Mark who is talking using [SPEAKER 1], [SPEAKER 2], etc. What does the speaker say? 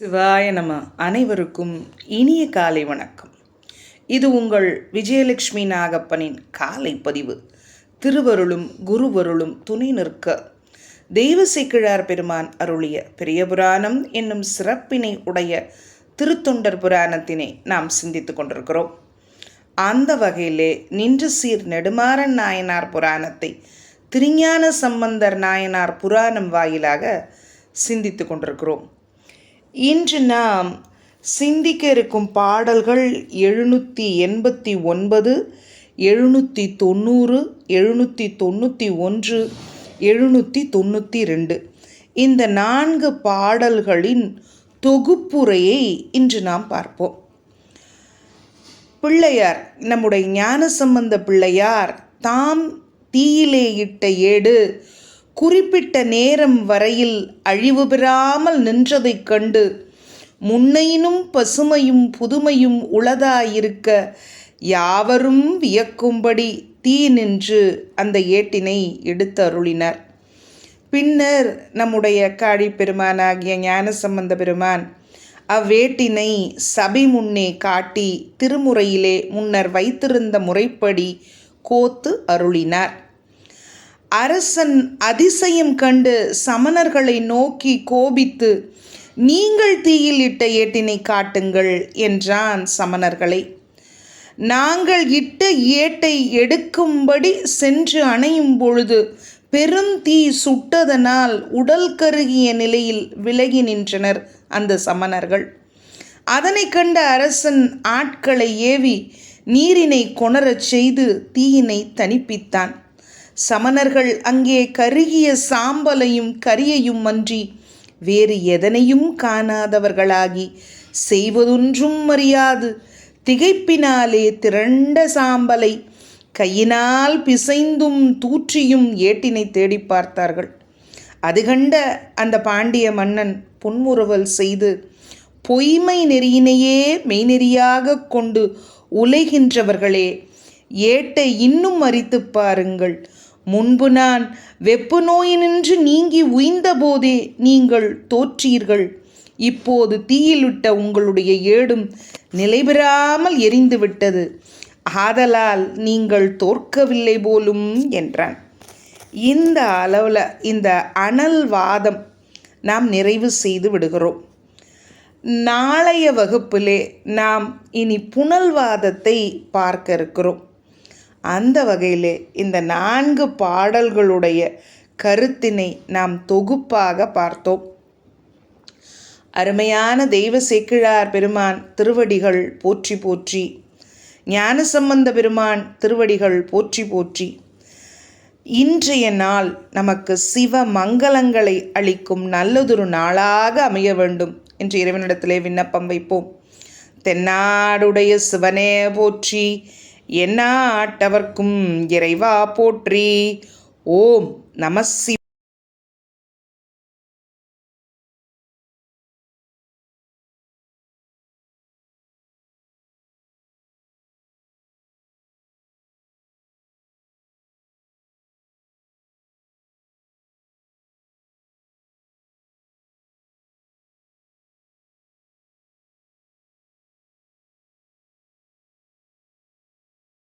[SPEAKER 1] சிவாய நம. அனைவருக்கும் இனிய காலை வணக்கம். இது உங்கள் விஜயலட்சுமி நாகப்பனின் காலை பதிவு. திருவருளும் குருவருளும் துணை நிற்க. தெய்வ சேக்கிழார் பெருமான் அருளிய பெரிய புராணம் என்னும் சிறப்பினை உடைய திருத்தொண்டர் புராணத்தினை நாம் சிந்தித்து கொண்டிருக்கிறோம். அந்த வகையிலே நின்று சீர் நெடுமாறன் நாயனார் புராணத்தை திருஞான சம்பந்தர் நாயனார் புராணம் வாயிலாக சிந்தித்து கொண்டிருக்கிறோம். இன்று நாம் சிந்திக்க இருக்கும் பாடல்கள் எழுநூற்றி எண்பத்தி ஒன்பது எழுநூற்றி தொண்ணூறு எழுநூற்றி தொண்ணூற்றி ஒன்று எழுநூற்றி தொண்ணூற்றி ரெண்டு. இந்த நான்கு பாடல்களின் தொகுப்புரையை இன்று நாம் பார்ப்போம். பிள்ளையார் நம்முடைய ஞானசம்பந்த பிள்ளையார் தாம் தீயிலே இட்ட ஏடு குறிப்பிட்ட நேரம் வரையில் அழிவு பெறாமல் நின்றதைக் கண்டு முன்னையினும் பசுமையும் புதுமையும் உளதாயிருக்க யாவரும் வியக்கும்படி தீ நின்று அந்த ஏட்டினை எடுத்து அருளினார் பின்னர் நம்முடைய காழி பெருமானாகிய ஞானசம்பந்த பெருமான் அவ்வேட்டினை சபை முன்னே காட்டி திருமுறையிலே முன்னர் வைத்திருந்த முறைப்படி கோத்து அருளினார். அரசன் அதிசயம் கண்டு சமணர்களை நோக்கி கோபித்து நீங்கள் தீயில் இட்ட ஏட்டினை காட்டுங்கள் என்றான் சமணர்களை. நாங்கள் இட்ட ஏட்டை எடுக்கும்படி சென்று அணையும் பொழுது பெருந்தீ சுட்டதனால் உடல் கருகிய நிலையில் விலகி நின்றனர் அந்த சமணர்கள். அதனை கண்ட அரசன் ஆட்களை ஏவி நீரினை கொணரச் செய்து தீயினை தணிப்பித்தான். சமணர்கள் அங்கே கருகிய சாம்பலையும் கரியையும் அன்றி வேறு எதனையும் காணாதவர்களாகி செய்வதொன்றும் அறியாது. திகைப்பினாலே திரண்ட சாம்பலை கையினால் பிசைந்தும் தூற்றியும் ஏட்டினை தேடி பார்த்தார்கள். அது கண்ட அந்த பாண்டிய மன்னன் புன்முறுவல் செய்து பொய்மை நெறியினையே மெய்நெறியாக கொண்டு உலைகின்றவர்களே ஏட்டை இன்னும் மறித்து பாருங்கள். முன்பு நான் வெப்பு நோயினின்று நீங்கி உய்ந்த போதே நீங்கள் தோற்றீர்கள். இப்போது தீயிலுட்ட உங்களுடைய ஏடும் நிலைபெறாமல் எரிந்துவிட்டது. ஆதலால் நீங்கள் தோற்கவில்லை போலும் என்றான். இந்த அளவில் இந்த அனல் வாதம் நாம் நிறைவு செய்து விடுகிறோம். நாளைய வகுப்பிலே நாம் இனி புனல்வாதத்தை பார்க்க இருக்கிறோம். அந்த வகையிலே இந்த நான்கு பாடல்களுடைய கருத்தினை நாம் தொகுப்பாக பார்த்தோம். அருமையான தெய்வ சேக்கிழார் பெருமான் திருவடிகள் போற்றி போற்றி. ஞானசம்பந்த பெருமான் திருவடிகள் போற்றி போற்றி. இன்றைய நாள் நமக்கு சிவ மங்களங்களை அளிக்கும் நல்லதொரு நாளாக அமைய வேண்டும் என்று இறைவனிடத்திலே விண்ணப்பம் வைப்போம். தென்னாடுடைய சிவனே போற்றி. என்னாட்டவர்க்கும் இறைவா போற்றி. ஓம் நமசி